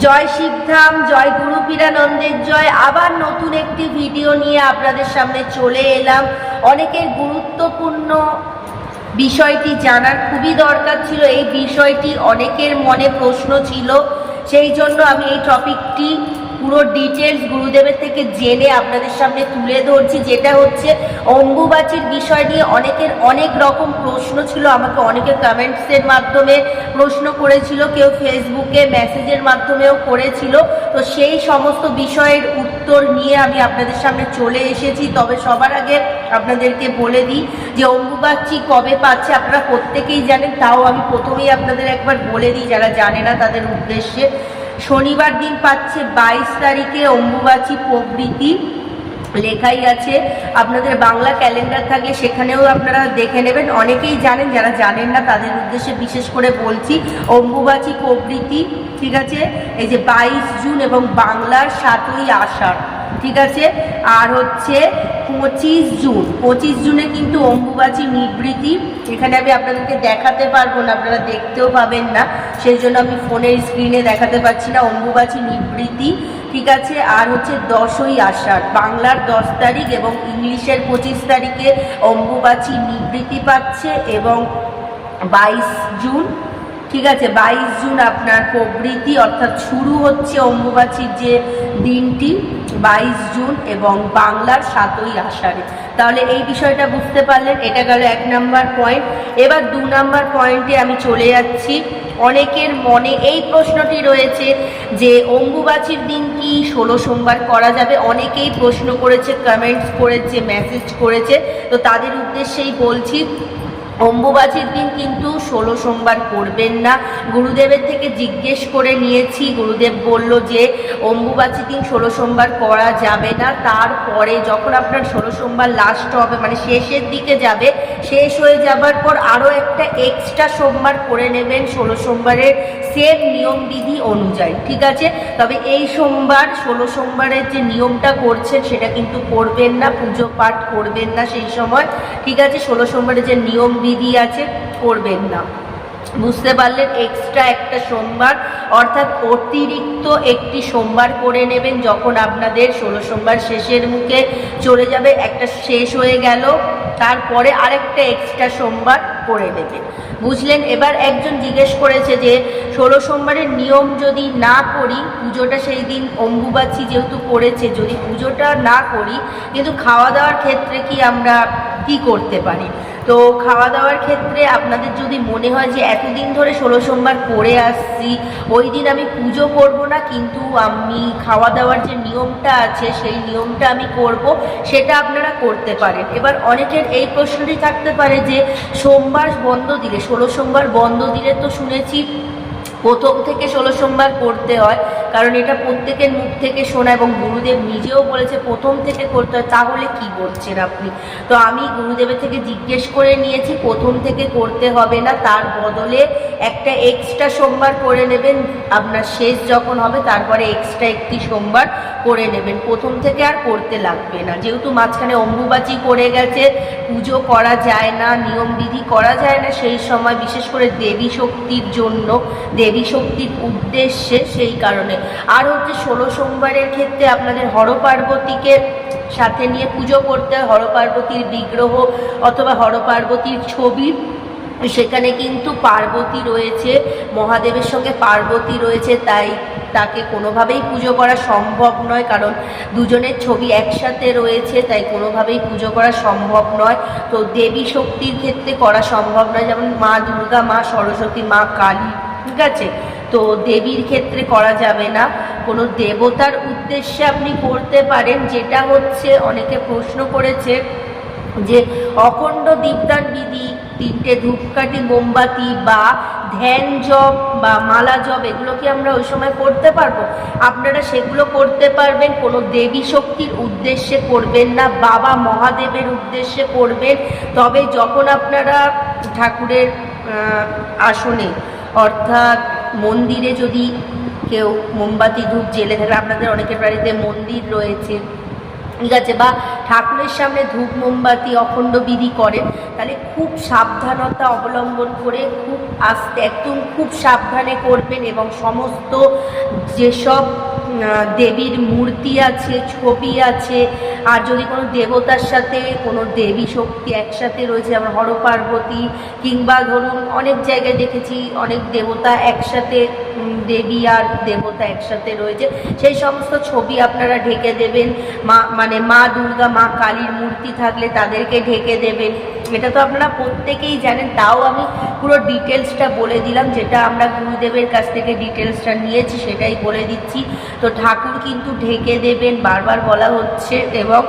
জয় শিবধাম, জয় গুরু পীরানন্দের জয়। আবার নতুন একটি ভিডিও নিয়ে আপনাদের সামনে চলে এলাম। অনেকের গুরুত্বপূর্ণ বিষয়টি জানার খুবই দরকার ছিল। এই বিষয়টি অনেকের মনে প্রশ্ন ছিল। সেই জন্য আমি এই টপিকটি পুরো ডিটেলস গুরুদেবের থেকে জেনে আপনাদের সামনে তুলে ধরছি, যেটা হচ্ছে অম্বুবাচীর বিষয় নিয়ে অনেকের অনেক রকম প্রশ্ন ছিল, আমাকে অনেকে কমেন্টসের মাধ্যমে প্রশ্ন করেছিল, কেউ ফেসবুকে মেসেজের মাধ্যমেও করেছিল। তো সেই সমস্ত বিষয়ের উত্তর নিয়ে আমি আপনাদের সামনে চলে এসেছি। তবে সবার আগে আপনাদেরকে বলে দিই যে অম্বুবাচী কবে পাচ্ছে, আপনারা প্রত্যেকেই জানেন, তাও আমি প্রথমেই আপনাদের একবার বলে দিই, যারা জানে না তাদের উদ্দেশ্যে। শনিবার দিন পাচ্ছে বাইশ তারিখে অম্বুবাচী প্রবৃতি লেখাই আছে, আপনাদের বাংলা ক্যালেন্ডার থাকলে সেখানেও আপনারা দেখে নেবেন। অনেকেই জানেন, যারা জানেন না, তাদের উদ্দেশ্যে বিশেষ করে বলছি, অম্বুবাচী প্রবৃতি ঠিক আছে? এই যে বাইশ জুন এবং বাংলার সাতই আষাঢ়। ঠিক আছে? আর হচ্ছে পঁচিশ জুন। পঁচিশ জুনে কিন্তু অম্বুবাচী নিবৃত্তি। এখানে আমি আপনাদেরকে দেখাতে পারব না, আপনারা দেখতেও পাবেন না। সেই জন্য আমি ফোনের স্ক্রিনে দেখাতে পাচ্ছি না অম্বুবাচী নিবৃত্তি, ঠিক আছে? আর হচ্ছে দশই আষাঢ়, বাংলার দশ তারিখ এবং ইংলিশের পঁচিশ তারিখে অম্বুবাচী নিবৃত্তি পাচ্ছে এবং বাইশ জুন। ঠিক আছে, বাইশ জুন আপনার প্রবৃতি অর্থাৎ শুরু হচ্ছে অম্বুবাচীর যে দিনটি, বাইশ জুন এবং বাংলার সাতই আষাঢ়ে। তাহলে এই বিষয়টা বুঝতে পারলেন, এটা গেল এক নাম্বার পয়েন্ট। এবার দু নাম্বার পয়েন্টে আমি চলে যাচ্ছি। অনেকের মনে এই প্রশ্নটি রয়েছে যে, অম্বুবাচীর দিন কি ষোলো সোমবার করা যাবে? অনেকেই প্রশ্ন করেছে কমেন্টস করেছে মেসেজ করেছে। তো তাদের উদ্দেশ্যেই বলছি অম্বুবাচীর দিন কিন্তু ষোলো সোমবার করবেন না। গুরুদেবের থেকে জিজ্ঞেস করে নিয়েছি। গুরুদেব বলল যে, অম্বুবাচীর দিন ষোলো সোমবার করা যাবে না। তারপরে যখন আপনার ষোলো সোমবার লাস্ট হবে মানে শেষের দিকে যাবে, শেষ হয়ে যাবার পর আরও একটা এক্সট্রা সোমবার করে নেবেন ষোলো সোমবারের সেম নিয়মবিধি অনুযায়ী, ঠিক আছে? তবে এই সোমবার, ষোলো সোমবারের যে নিয়মটা করছেন, সেটা কিন্তু করবেন না, পুজো পাঠ করবেন না সেই সময়, ঠিক আছে? ষোলো সোমবারের যে নিয়ম বিধি আছে, করবেন না। বুঝতে পারলেন এক্সট্রা একটা সোমবার, অর্থাৎ অতিরিক্ত একটি সোমবার করে নেবেন যখন আপনাদের ষোলো সোমবার শেষের মুখে চলে যাবে, একটা শেষ হয়ে গেল, তারপরে আরেকটা এক্সট্রা সোমবার করে নেবেন বুঝলেন? এবার একজন জিজ্ঞেস করেছে যে, ষোলো সোমবারের নিয়ম যদি না করি, পুজোটা সেই দিন অম্বুবাচী যেহেতু করেছে, যদি পুজোটা না করি, কিন্তু খাওয়া দাওয়ার ক্ষেত্রে কি আমরা কি করতে পারি? তো খাওয়া দাওয়ার ক্ষেত্রে আপনাদের যদি মনে হয় যে এতদিন ধরে ষোলো সোমবার করে আসছি, ওই দিন আমি পুজো করব না, কিন্তু আমি খাওয়া দাওয়ার যে নিয়মটা আছে, সেই নিয়মটা আমি করব, সেটা আপনারা করতে পারেন। এবার অনেকের এই প্রশ্নটি থাকতে পারে যে, সোমবার বন্ধ দিলে, ষোলো সোমবার বন্ধ দিলে তো শুনেছি প্রথম থেকে ষোলো সোমবার করতে হয় কারণ এটা প্রত্যেকের মুখ থেকে শোনা এবং গুরুদেব নিজেও বলেছে প্রথম থেকে করতে হয়, তাহলে কি বলছেন আপনি? তো আমি গুরুদেবের থেকে জিজ্ঞেস করে নিয়েছি, প্রথম থেকে করতে হবে না, তার বদলে একটা এক্সট্রা সোমবার করে নেবেন, আপনার শেষ যখন হবে, তারপরে এক্সট্রা একটি সোমবার করে নেবেন। প্রথম থেকে আর করতে লাগবে না। যেহেতু মাঝখানে অম্বুবাচি করে গেছে, পুজো করা যায় না নিয়মবিধি করা যায় না, সেই সময় বিশেষ করে দেবী শক্তির জন্য, দেবী শক্তির উদ্দেশ্যে সেই কারণে। আর হচ্ছে ষোলো সোমবারের ক্ষেত্রে আপনাদের হরপার্বতীকে সাথে নিয়ে পুজো করতে হয়, হরপার্বতীর বিগ্রহ অথবা হরপার্বতীর ছবি। সেখানে কিন্তু পার্বতী রয়েছে, মহাদেবের সঙ্গে পার্বতী রয়েছে, তাই তাকে কোনোভাবেই পুজো করা সম্ভব নয়, কারণ দুজনের ছবি একসাথে রয়েছে, তাই কোনোভাবেই পুজো করা সম্ভব নয়। তো দেবী শক্তির ক্ষেত্রে করা সম্ভব নয়, যেমন মা দুর্গা, মা সরস্বতী, মা কালী, ঠিক আছে? তো দেবীর ক্ষেত্রে করা যাবে না। কোনো দেবতার উদ্দেশ্যে আপনি করতে পারেন, যেটা হচ্ছে অনেকে প্রশ্ন করেছে যে অখণ্ড দীপদান বিধি, তিনটে ধূপকাঠি, মোমবাতি বা ধ্যান জপ বা মালা জব এগুলো কি আমরা ওই সময় করতে পারব? আপনারা সেগুলো করতে পারবেন, কোনো দেবী শক্তির উদ্দেশ্যে করবেন না, বাবা মহাদেবের উদ্দেশ্যে করবেন। তবে যখন আপনারা ঠাকুরের আসনে, অর্থাৎ মন্দিরে যদি কেউ মোমবাতি ধূপ জেলে থাকে, আপনাদের অনেকের বাড়িতে মন্দির রয়েছে। ঠিক আছে, বা ঠাকুরের সামনে ধূপ মোমবাতি অখণ্ড বিধি করেন, তাহলে খুব সাবধানতা অবলম্বন করে খুব আস্তে, একদম খুব সাবধানে করবেন এবং সমস্ত যেসব দেবীর মূর্তি আছে, ছবি আছে। আর যদি কোনো দেবতার সাথে কোনো দেবী শক্তি একসাথে রয়েছে, যেমন হর পার্বতী, কিংবা ধরুন অনেক জায়গায় দেখেছি, অনেক দেবতা একসাথে দেবী আর দেবতা একসাথে রয়েছে। সেই সমস্ত ছবি আপনারা ঢেকে দেবেন। মা মানে মা দুর্গা, মা কালীর মূর্তি থাকলে তাদেরকে ঢেকে দেবেন। এটা তো আপনারা প্রত্যেকেই জানেন, তাও আমি পুরো ডিটেলসটা বলে দিলাম। যেটা আমরা গুরুদেবের কাছ থেকে ডিটেলসটা নিয়েছি, সেটাই বলে দিচ্ছি। ঠাকুর কিন্তু ঢেকে দেবেন, বারবার বলা হচ্ছে। এবং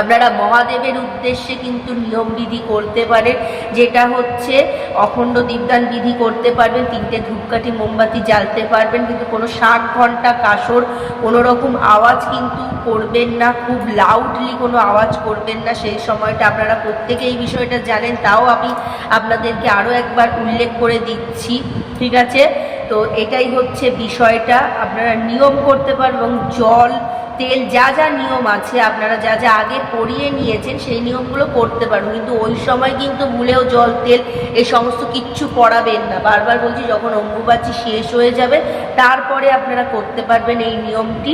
আপনারা মহাদেবের উদ্দেশ্যে কিন্তু নিয়ম বিধি করতে পারেন, যেটা হচ্ছে অখণ্ড দীপদান বিধি করতে পারবেন, তিনটে ধূপকাঠি মোমবাতি জ্বালতে পারবেন, কিন্তু কোনো ষাট ঘণ্টা কাসর, কোনো রকম আওয়াজ কিন্তু করবেন না, খুব লাউডলি কোনো আওয়াজ করবেন না। সেই সময়টা আপনারা প্রত্যেকে এই বিষয়টা জানেন, তাও আমি আপনাদেরকে আরও একবার উল্লেখ করে দিচ্ছি, ঠিক আছে? তো এটাই হচ্ছে বিষয়টা। আপনারা নিয়ম করতে পারবেন এবং জল, তেল যা যা নিয়ম আছে, আপনারা যা যা আগে পড়িয়ে নিয়েছেন সেই নিয়মগুলো করতে পারবেন কিন্তু ওই সময় কিন্তু ভুলেও জল, তেল এই সমস্ত কিচ্ছু পড়াবেন না। বারবার বলছি, যখন অম্বুবাচি শেষ হয়ে যাবে, তারপরে আপনারা করতে পারবেন এই নিয়মটি।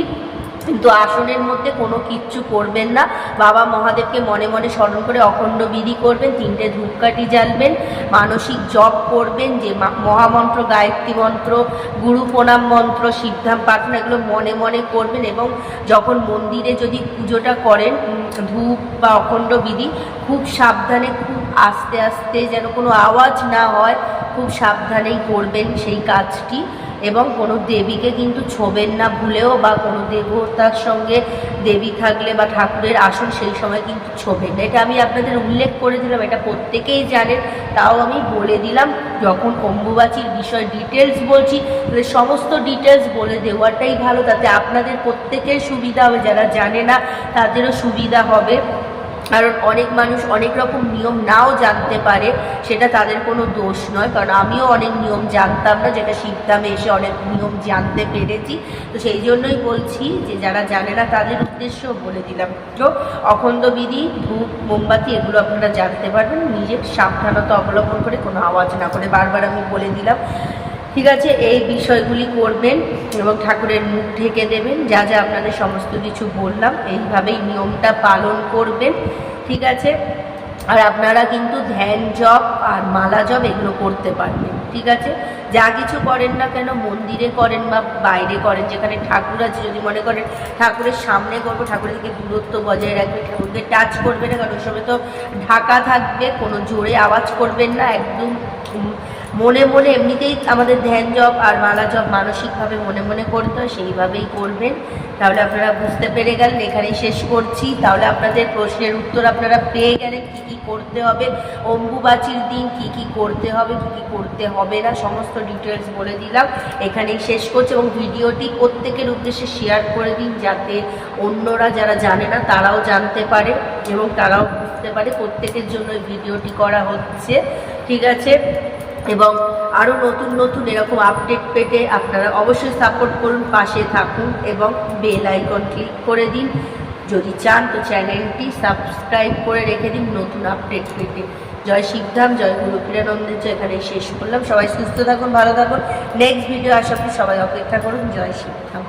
কিন্তু আসনের মধ্যে কোনো কিচ্ছু করবেন না। বাবা মহাদেবকে মনে মনে স্মরণ করে অখণ্ড বিধি করবেন, তিনটে ধূপকাঠি জ্বালবেন, মানসিক জপ করবেন, যে মহামন্ত্র, গায়ত্রী মন্ত্র, গুরু প্রণাম মন্ত্র, সিদ্ধাম প্রার্থনা, এগুলো মনে মনে করবেন এবং যখন মন্দিরে যদি পুজোটা করেন ধূপ বা অখণ্ড বিধি, খুব সাবধানে, খুব আস্তে আস্তে যেন কোনো আওয়াজ না হয়, খুব সাবধানেই করবেন সেই কাজটি। এবং কোনো দেবীকে কিন্তু ছোবেন না, ভুলেও বা কোনো দেবতার সঙ্গে দেবী থাকলে বা ঠাকুরের আসন সেই সময় কিন্তু ছোবেন না। এটা আমি আপনাদের উল্লেখ করে দিলাম, এটা প্রত্যেকেই জানেন, তাও আমি বলে দিলাম। যখন অম্বুবাচির বিষয় ডিটেলস বলছি, তাহলে সমস্ত ডিটেলস বলে দেওয়াটাই ভালো, তাতে আপনাদের প্রত্যেকের সুবিধা হবে, যারা জানে না তাদেরও সুবিধা হবে। কারণ অনেক মানুষ অনেক রকম নিয়ম নাও জানতে পারে, সেটা তাদের কোনো দোষ নয়, কারণ আমিও অনেক নিয়ম জানতাম না, যেটা শিবধামে এসে অনেক নিয়ম জানতে পেরেছি। তো সেই জন্যই বলছি যে যারা জানে না তাদের উদ্দেশ্য বলে দিলাম। তো অখণ্ড বিধি, ধূপ, মোমবাতি, এগুলো আপনারা জানতে পারবেন। নিজের সাবধানতা অবলম্বন করে কোনো আওয়াজ না করে বারবার আমি বলে দিলাম। ঠিক আছে, এই বিষয়গুলি করবেন এবং ঠাকুরের মুখ ঢেকে দেবেন, যা যা আপনাদের সমস্ত কিছু বললাম, এইভাবেই নিয়মটা পালন করবেন, ঠিক আছে? আর আপনারা কিন্তু ধ্যান জপ আর মালা জপ এগুলো করতে পারবেন, ঠিক আছে? যা কিছু করেন না কেন, মন্দিরে করেন বা বাইরে করেন, যেখানে ঠাকুর আছে, যদি মনে করেন ঠাকুরের সামনে করব, ঠাকুরের থেকে দূরত্ব বজায় রাখবেন, ঠাকুরকে টাচ করবে না কারণ সময় তো ঢাকা থাকবে, কোনো জোরে আওয়াজ করবেন না, একদম মনে মনে এমনিতেই আমাদের ধ্যান জপ আর মালা জপ মানসিকভাবে মনে মনে করতে হয়, সেইভাবেই করবেন। তাহলে আপনারা বুঝতে পেরে গেলেন, এখানেই শেষ করছি। তাহলে আপনাদের প্রশ্নের উত্তর আপনারা পেয়ে গেলেন, কী কী করতে হবে, অম্বুবাচির দিন কি কি করতে হবে, কি কি করতে হবে না, সমস্ত ডিটেলস বলে দিলাম। এখানেই শেষ করছি এবং ভিডিওটি প্রত্যেকের উদ্দেশ্যে শেয়ার করে দিন, যাতে অন্যরা যারা জানে না, তারাও জানতে পারে এবং তারাও বুঝতে পারে প্রত্যেকের জন্য ভিডিওটি করা হচ্ছে। ঠিক আছে? এবং আরও নতুন নতুন এরকম আপডেট পেতে আপনারা অবশ্যই সাপোর্ট করুন, পাশে থাকুন এবং বেল আইকন ক্লিক করে দিন। যদি চান তো চ্যানেলটি সাবস্ক্রাইব করে রেখে দিন, নতুন আপডেট পেতে। জয় শিবধাম জয় গুরু ক্রীড়ানন্দের জয় এখানে শেষ করলাম। সবাই সুস্থ থাকুন, ভালো থাকুন। নেক্সট ভিডিও করি সবাই অপেক্ষা করুন। জয় শিবধাম